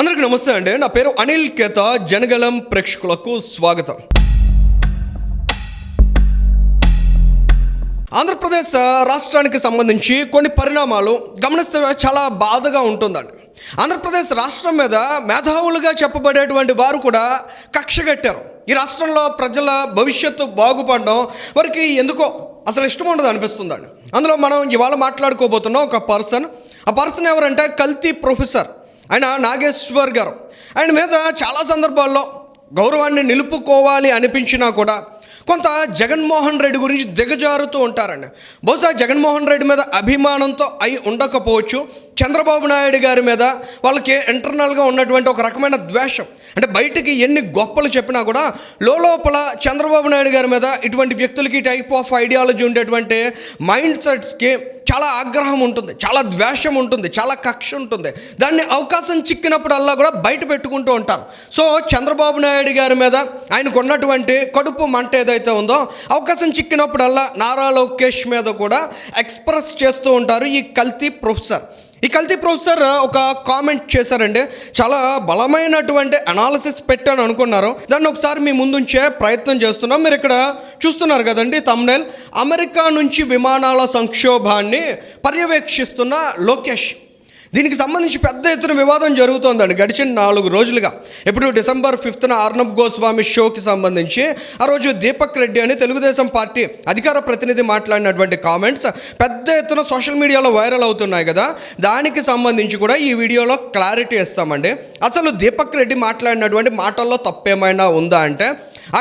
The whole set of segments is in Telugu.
అందరికీ నమస్తే అండి. నా పేరు అనిల్ కేత. జనగలం ప్రేక్షకులకు స్వాగతం. ఆంధ్రప్రదేశ్ రాష్ట్రానికి సంబంధించి కొన్ని పరిణామాలు గమనిస్తే చాలా బాధగా ఉంటుందండి. ఆంధ్రప్రదేశ్ రాష్ట్రం మీద మేధావులుగా చెప్పబడేటువంటి వారు కూడా కక్షగట్టారు ఈ రాష్ట్రంలో ప్రజల భవిష్యత్తు బాగుపడడం వారికి ఎందుకో అసలు ఇష్టం ఉండదు అనిపిస్తుందండి. అందులో మనం ఇవాళ మాట్లాడుకోబోతున్నాం ఒక పర్సన్. ఆ పర్సన్ ఎవరంటే కల్తీ ప్రొఫెసర్ ఆయన నాగేశ్వర్ గారు. ఆయన మీద చాలా సందర్భాల్లో గౌరవాన్ని నిలుపుకోవాలి అనిపించినా కూడా కొంత జగన్మోహన్ రెడ్డి గురించి దిగజారుతూ ఉంటారండి బహుశా జగన్మోహన్ రెడ్డి మీద అభిమానంతో అయి ఉండకపోవచ్చు. చంద్రబాబు నాయుడు గారి మీద వాళ్ళకి ఇంటర్నల్గా ఉన్నటువంటి ఒక రకమైన ద్వేషం. అంటే బయటికి ఎన్ని గొప్పలు చెప్పినా కూడా లోపల చంద్రబాబు నాయుడు గారి మీద ఇటువంటి వ్యక్తులకి టైప్ ఆఫ్ ఐడియాలజీ ఉండేటువంటి మైండ్ సెట్స్కి చాలా ఆగ్రహం ఉంటుంది చాలా ద్వేషం ఉంటుంది చాలా కక్ష ఉంటుంది. దాన్ని అవకాశం చిక్కినప్పుడల్లా కూడా బయట పెట్టుకుంటూ ఉంటారు. సో చంద్రబాబు నాయుడు గారి మీద ఆయనకు ఉన్నటువంటి కడుపు మంట ఏదైతే ఉందో అవకాశం చిక్కినప్పుడల్లా నారా లోకేష్ మీద కూడా ఎక్స్ప్రెస్ చేస్తూ ఉంటారు ఈ కల్తీ ప్రొఫెసర్. ఈ కల్తీ ప్రొఫెసర్ ఒక కామెంట్ చేశారండి. చాలా బలమైనటువంటి అనాలిసిస్ పెట్టాను అనుకున్నారు. దాన్ని ఒకసారి మీ ముందుంచే ప్రయత్నం చేస్తున్నాం. మీరు ఇక్కడ చూస్తున్నారు కదండి తమ్నేల్ అమెరికా నుంచి విమానాల సంక్షోభాన్ని పర్యవేక్షిస్తున్న లోకేష్. దీనికి సంబంధించి పెద్ద ఎత్తున వివాదం జరుగుతోందండి. గడిచిన నాలుగు రోజులుగా. ఇప్పుడు డిసెంబర్ ఫిఫ్త్న అర్ణబ్ గోస్వామి షోకి సంబంధించి ఆ రోజు దీపక్ రెడ్డి అని తెలుగుదేశం పార్టీ అధికార ప్రతినిధి మాట్లాడినటువంటి కామెంట్స్ పెద్ద ఎత్తున సోషల్ మీడియాలో వైరల్ అవుతున్నాయి కదా. దానికి సంబంధించి కూడా ఈ వీడియోలో క్లారిటీ ఇస్తామండి. అసలు దీపక్ రెడ్డి మాట్లాడినటువంటి మాటల్లో తప్పేమైనా ఉందా అంటే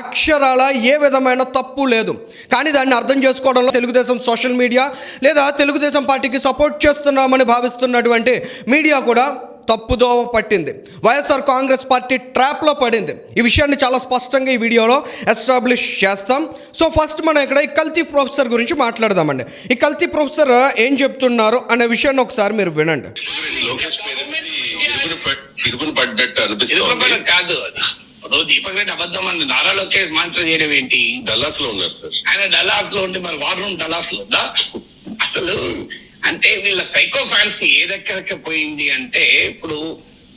అక్షరాల ఏ విధమైన తప్పు లేదు. కానీ దాన్ని అర్థం చేసుకోవడంలో తెలుగుదేశం సోషల్ మీడియా లేదా తెలుగుదేశం పార్టీకి సపోర్ట్ చేస్తున్నామని భావిస్తున్నటువంటి మీడియా కూడా తప్పుదోవ పట్టింది. వైఎస్ఆర్ కాంగ్రెస్ పార్టీ ట్రాప్లో పడింది. ఈ విషయాన్ని చాలా స్పష్టంగా ఈ వీడియోలో ఎస్టాబ్లిష్ చేస్తాం. సో ఫస్ట్ మనం ఇక్కడ ఈ కల్తీ ప్రొఫెసర్ గురించి మాట్లాడదామండి. ఈ కల్తీ ప్రొఫెసర్ ఏం చెప్తున్నారు అనే విషయాన్ని ఒకసారి మీరు వినండి. కాదు అది దీపక్ రెడ్డి అబద్ధం అండి నారా లోకేష్ మానిటర్ చేయడం ఏంటి? డల్లాస్లో ఉన్నారు సార్. ఆయన డలాస్లో ఉండి మరి వార్ రూమ్ డలాస్లో ఉందా? అసలు అంటే వీళ్ళ సైకో ఫ్యాన్సీ ఏదెక్కడికి పోయింది అంటే ఇప్పుడు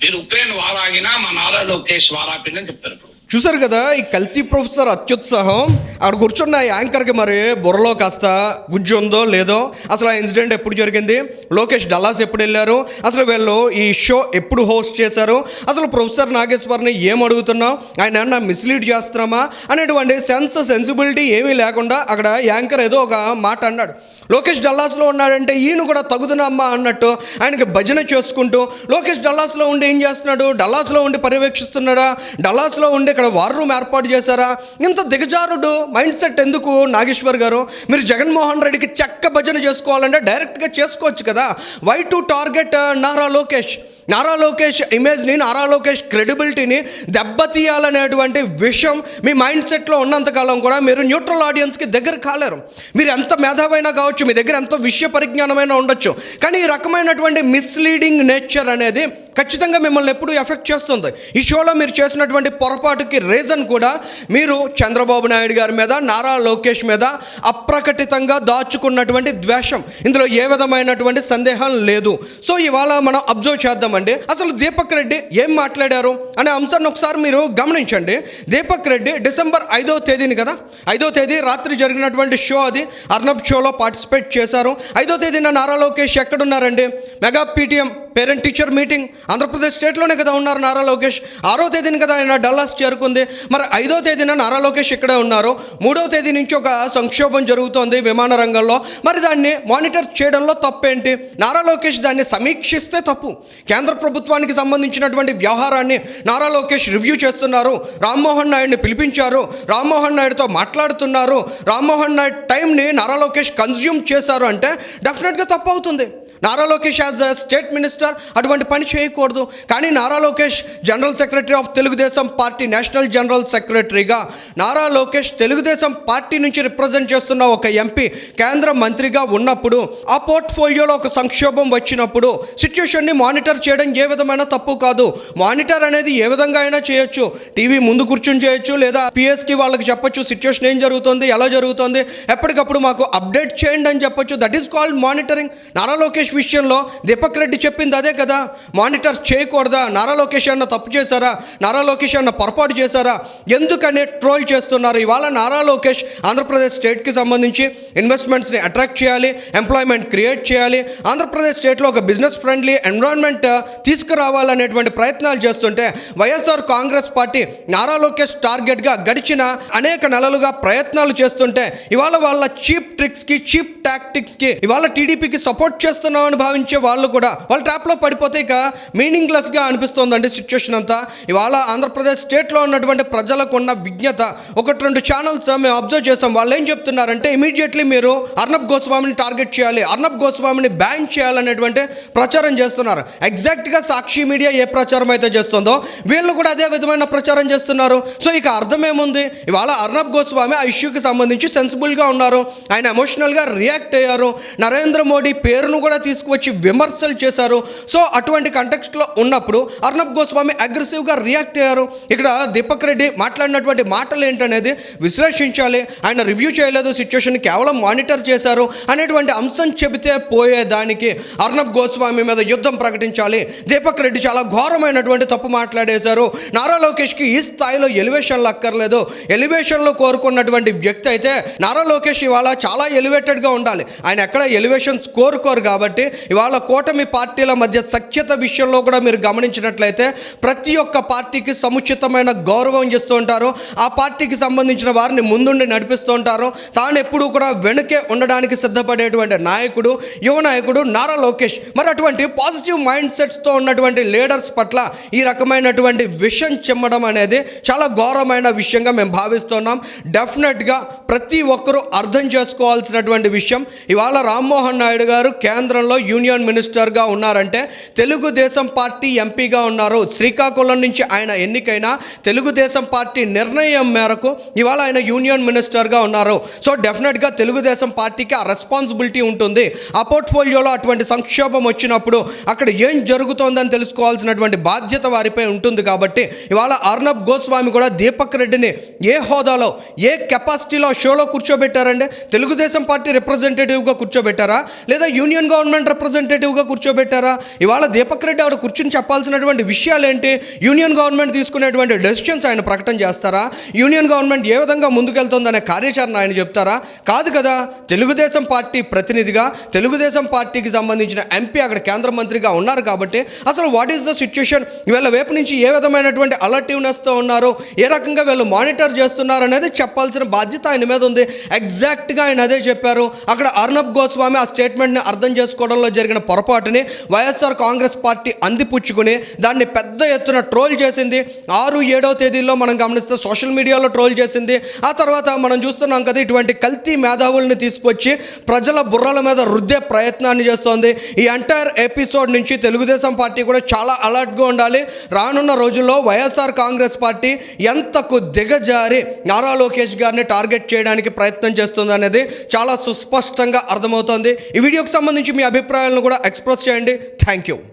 మీరు ఉక్రెయిన్ వార్ ఆగినా మా నారా లోకేష్ వార్ ఆపిందని చెప్తారు చూసారు కదా ఈ కల్తీ ప్రొఫెసర్ అత్యుత్సాహం అక్కడ కూర్చున్న యాంకర్కి మరి బుర్రలో కాస్త గుజ్జు ఉందో లేదో అసలు ఆ ఇన్సిడెంట్ ఎప్పుడు జరిగింది లోకేష్ డల్లాస్ ఎప్పుడు వెళ్ళారు అసలు వీళ్ళు ఈ షో ఎప్పుడు హోస్ట్ చేశారు అసలు ప్రొఫెసర్ నాగేశ్వర్ని ఏం అడుగుతున్నాం ఆయన ఏమన్నా మిస్లీడ్ చేస్తున్నామా అనేటువంటి సెన్స్ సెన్సిబిలిటీ ఏమీ లేకుండా అక్కడ యాంకర్ ఏదో ఒక మాట అన్నాడు. లోకేష్ డల్లాస్లో ఉన్నాడంటే ఈయన కూడా తగుదునమ్మా అన్నట్టు ఆయనకి భజన చేసుకుంటూ లోకేష్ డల్లాస్లో ఉండి ఏం చేస్తున్నాడు డల్లాస్లో ఉండి పర్యవేక్షిస్తున్నాడా డల్లాస్లో ఉండి ఇక్కడ వార్ రూమ్ ఏర్పాటు చేశారా? ఇంత దిగజారుడు మైండ్ సెట్ ఎందుకు నాగేశ్వర్ గారు? మీరు జగన్మోహన్ రెడ్డికి చెక్క భజన చేసుకోవాలంటే డైరెక్ట్గా చేసుకోవచ్చు కదా. Why to target Nara Lokesh? Nara Lokesh ఇమేజ్ని నారా లోకేష్ క్రెడిబిలిటీని దెబ్బతీయాలనేటువంటి విషయం మీ మైండ్ సెట్లో ఉన్నంతకాలం కూడా మీరు న్యూట్రల్ ఆడియన్స్కి దగ్గర కాలేరు. మీరు ఎంత మేధావైనా కావచ్చు మీ దగ్గర ఎంత విషయ పరిజ్ఞానమైనా ఉండొచ్చు. కానీ ఈ రకమైనటువంటి మిస్లీడింగ్ నేచర్ అనేది ఖచ్చితంగా మిమ్మల్ని ఎప్పుడు ఎఫెక్ట్ చేస్తుంది. ఈ షోలో మీరు చేసినటువంటి పొరపాటుకి రీజన్ కూడా మీరు చంద్రబాబు నాయుడు గారి మీద నారా లోకేష్ మీద అప్రకటితంగా దాచుకున్నటువంటి ద్వేషం. ఇందులో ఏ విధమైనటువంటి సందేహం లేదు. సో ఇవాళ మనం అబ్జర్వ్ చేద్దామండి. అసలు దీపక్ రెడ్డి ఏం మాట్లాడారు అనే అంశాన్ని ఒకసారి మీరు గమనించండి. దీపక్ రెడ్డి డిసెంబర్ ఐదో తేదీని కదా? ఐదో తేదీ రాత్రి జరిగినటువంటి షో అది. అర్నబ్ షోలో పార్టిసిపేట్ చేశారు. ఐదో తేదీన Nara Lokesh ఎక్కడున్నారండి? Mega PTM parent teacher meeting Andhra Pradesh స్టేట్లోనే కదా ఉన్నారు నారా లోకేష్. ఆరో తేదీన కదా ఆయన డల్లాస్ చేరుకుంది. మరి ఐదో తేదీన నారా లోకేష్ ఇక్కడే ఉన్నారు. మూడో తేదీ నుంచి ఒక సంక్షోభం జరుగుతోంది విమాన రంగంలో. మరి దాన్ని మానిటర్ చేయడంలో తప్పేంటి? నారా లోకేష్ దాన్ని సమీక్షిస్తే తప్పు. కేంద్ర ప్రభుత్వానికి సంబంధించినటువంటి వ్యవహారాన్ని నారా లోకేష్ రివ్యూ చేస్తున్నారు. రామ్మోహన్ నాయుడిని పిలిపించారు. రామ్మోహన్ నాయుడుతో మాట్లాడుతున్నారు. రామ్మోహన్ నాయుడు టైంని నారా లోకేష్ కన్జ్యూమ్ చేశారు అంటే డెఫినెట్గా తప్పు అవుతుంది. Nara Lokesh as a state minister అటువంటి పని చేయకూడదు. కానీ Nara Lokesh general secretary of Telugu Desam party national general సెక్రటరీగా నారా లోకేష్ తెలుగుదేశం పార్టీ నుంచి రిప్రజెంట్ చేస్తున్న ఒక ఎంపీ కేంద్ర మంత్రిగా ఉన్నప్పుడు ఆ పోర్ట్ఫోలియోలో ఒక సంక్షోభం వచ్చినప్పుడు సిచ్యుయేషన్ని మానిటర్ చేయడం ఏ విధమైన తప్పు కాదు. మానిటర్ అనేది ఏ విధంగా అయినా చేయొచ్చు. టీవీ ముందు కూర్చొని చేయొచ్చు లేదా పిఎస్కి వాళ్ళకి చెప్పొచ్చు సిచ్యుయేషన్ ఏం జరుగుతుంది ఎలా జరుగుతుంది ఎప్పటికప్పుడు మాకు అప్డేట్ చేయండి అని చెప్పొచ్చు. That is called monitoring Nara Lokesh Lokesh విషయంలో దీపక్ రెడ్డి చెప్పింది అదే కదా. మానిటర్ చేయకూడదా? నారా లోకేష్ అన్న తప్పు చేశారా? నారా లోకేష్ అన్న పొరపాటు చేశారా? ఎందుకని ట్రోల్ చేస్తున్నారు? ఇవాళ నారా లోకేష్ ఆంధ్రప్రదేశ్ స్టేట్కి సంబంధించి ఇన్వెస్ట్మెంట్స్ని అట్రాక్ట్ చేయాలి ఎంప్లాయ్మెంట్ క్రియేట్ చేయాలి ఆంధ్రప్రదేశ్ స్టేట్లో ఒక బిజినెస్ ఫ్రెండ్లీ ఎన్విరాన్మెంట్ తీసుకురావాలనేటువంటి ప్రయత్నాలు చేస్తుంటే వైఎస్ఆర్ కాంగ్రెస్ పార్టీ నారా లోకేష్ టార్గెట్గా గడిచిన అనేక నెలలుగా ప్రయత్నాలు చేస్తుంటే ఇవాళ వాళ్ళ చీప్ ట్రిక్స్కి చీప్ టాక్టిక్స్కి ఇవాళ టీడీపీకి సపోర్ట్ చేస్తున్నామని భావించే వాళ్ళు కూడా వాళ్ళ ట్రాప్లో పడిపోతే ఇక మీనింగ్లెస్గా అనిపిస్తోందండి సిచ్యువేషన్ అంతా. ఇవాళ ఆంధ్రప్రదేశ్ స్టేట్లో ఉన్నటువంటి ప్రజలకు ఉన్న విజ్ఞత. ఒకటి రెండు ఛానల్స్ మేము అబ్జర్వ్ చేసాం వాళ్ళు ఏం చెప్తున్నారంటే ఇమీడియట్లీ మీరు అర్నబ్ గోస్వామిని టార్గెట్ చేయాలి. అర్నబ్ గోస్వామిని బ్యాన్ చేయాలనేటువంటి ప్రచారం చేస్తున్నారు. ఎగ్జాక్ట్గా సాక్షి మీడియా ఏ ప్రచారం అయితే చేస్తుందో వీళ్ళు కూడా అదే విధమైన ప్రచారం చేస్తున్నారు. సో ఇక అర్థం ఏముంది? ఇవాళ అర్నబ్ గోస్వామి ఆ ఇష్యూకి సంబంధించి సెన్సిబుల్గా ఉన్నారు. ఆయన ఎమోషనల్గా రియాక్ట్ అయ్యారు. నరేంద్ర మోడీ పేరును కూడా తీసుకువచ్చి విమర్శలు చేశారు. సో అటువంటి కంటెక్స్ట్లో ఉన్నప్పుడు అర్ణబ్ గోస్వామి అగ్రెసివ్గా రియాక్ట్ అయ్యారు. ఇక్కడ దీపక్ రెడ్డి మాట్లాడినటువంటి మాటలు ఏంటనేది విశ్లేషించాలి. ఆయన రివ్యూ చేయలేదు. సిచ్యువేషన్ కేవలం మానిటర్ చేశారు. అనేటువంటి అంశం చెబితే పోయేదానికి అర్ణబ్ గోస్వామి మీద యుద్ధం ప్రకటించాలి. దీపక్ రెడ్డి చాలా ఘోరమైనటువంటి తప్పు మాట్లాడేశారు. నారా లోకేష్కి ఈ స్థాయిలో ఎలివేషన్లు అక్కర్లేదు. ఎలివేషన్లో కోరుకున్నటువంటి వ్యక్తి అయితే నారా లోకేష్ ఇవాళ చాలా ఎలివేటెడ్గా ఉండాలి. ఆయన ఎక్కడ ఎలివేషన్స్ కోరుకోరు కాబట్టి ఇవాళ కూటమి పార్టీల మధ్య సఖ్యత విషయంలో కూడా మీరు గమనించినట్లయితే ప్రతి ఒక్క పార్టీకి సముచితమైన గౌరవం చేస్తూ ఉంటారు. ఆ పార్టీకి సంబంధించిన వారిని ముందుండి నడిపిస్తూ ఉంటారు. తాను ఎప్పుడూ కూడా వెనుకే ఉండడానికి సిద్ధపడేటువంటి నాయకుడు యువ నాయకుడు నారా లోకేష్. మరి అటువంటి పాజిటివ్ మైండ్ సెట్స్తో ఉన్నటువంటి లీడర్స్ పట్ల ఈ రకమైనటువంటి విషం చెమ్మడం అనేది చాలా ఘోరమైన విషయంగా మేము భావిస్తున్నాం డెఫినెట్గా ప్రతి ఒక్కరూ అర్థం చేసుకోవాల్సినటువంటి విషయం. ఇవాళ రామ్మోహన్ నాయుడు గారు కేంద్రంలో యూనియన్ మినిస్టర్గా ఉన్నారంటే తెలుగుదేశం పార్టీ ఎంపీగా ఉన్నారు. శ్రీకాకుళం నుంచి ఆయన ఎన్నికైన తెలుగుదేశం పార్టీ నిర్ణయం మేరకు ఇవాళ ఆయన యూనియన్ మినిస్టర్గా ఉన్నారు. సో డెఫినెట్గా తెలుగుదేశం పార్టీకి ఆ రెస్పాన్సిబిలిటీ ఉంటుంది. ఆ పోర్ట్ఫోలియోలో అటువంటి సంక్షోభం వచ్చినప్పుడు అక్కడ ఏం జరుగుతోందని తెలుసుకోవాల్సినటువంటి బాధ్యత వారిపై ఉంటుంది కాబట్టి ఇవాళ అర్నబ్ గోస్వామి కూడా దీపక్ రెడ్డిని ఏ హోదాలో ఏ కెపాసిటీలో షోలో కూర్చోబెట్టారంటే తెలుగుదేశం పార్టీ రిప్రజెంటేటివ్గా కూర్చోబెట్టారా? లేదా యూనియన్ గవర్నమెంట్ రిప్రజెంటేటివ్గా కూర్చోబెట్టారా? ఇవాళ దీపక్ రెడ్డి ఆవిడ కూర్చుని చెప్పాల్సినటువంటి విషయాలు ఏంటి యూనియన్ గవర్నమెంట్ తీసుకునేటువంటి డెసిషన్స్ ఆయన ప్రకటన చేస్తారా? యూనియన్ గవర్నమెంట్ ఏ విధంగా ముందుకెళ్తుందనే కార్యాచరణ ఆయన చెప్తారా? కాదు కదా తెలుగుదేశం పార్టీ ప్రతినిధిగా తెలుగుదేశం పార్టీకి సంబంధించిన ఎంపీ అక్కడ కేంద్ర మంత్రిగా ఉన్నారు కాబట్టి అసలు వాట్ ఈస్ ద సిచ్యుయేషన్ వీళ్ళ వైపు నుంచి ఏ విధమైనటువంటి అలర్టివ్నెస్తో ఉన్నారు? ఏ రకంగా వీళ్ళు మానిటర్ చేస్తున్నారు అనేది చెప్పాల్సిన బాధ్యత ఆయన మీద ఉంది. ఎగ్జాక్ట్గా ఆయన అదే చెప్పారు. అక్కడ అర్ణబ్ గోస్వామి ఆ స్టేట్మెంట్ని అర్థం చేసుకోవడంలో జరిగిన పొరపాటుని వైఎస్ఆర్ కాంగ్రెస్ పార్టీ అందిపుచ్చుకుని దాన్ని పెద్ద ఎత్తున ట్రోల్ చేసింది. ఆరు ఏడవ తేదీల్లో మనం గమనిస్తే సోషల్ మీడియాలో ట్రోల్ చేసింది. ఆ తర్వాత మనం చూస్తున్నాం కదా ఇటువంటి కల్తీ మేధావుల్ని తీసుకొచ్చి ప్రజల బుర్రల మీద రుద్దే ప్రయత్నాన్ని చేస్తోంది. ఈ ఎంటైర్ ఎపిసోడ్ నుంచి తెలుగుదేశం పార్టీ కూడా చాలా అలర్ట్గా ఉండాలి. రానున్న రోజుల్లో వైఎస్ఆర్ కాంగ్రెస్ పార్టీ ఎంతకు దిగజారి నారా లోకేష్ గారిని టార్గెట్ చేయడానికి ప్రయత్నం చేస్తుంది అనేది చాలా సుస్పష్టంగా అర్థమవుతోంది. ఈ వీడియోకి సంబంధించి మీ అభిప్రాయాలను కూడా ఎక్స్ప్రెస్ చేయండి. Thank you.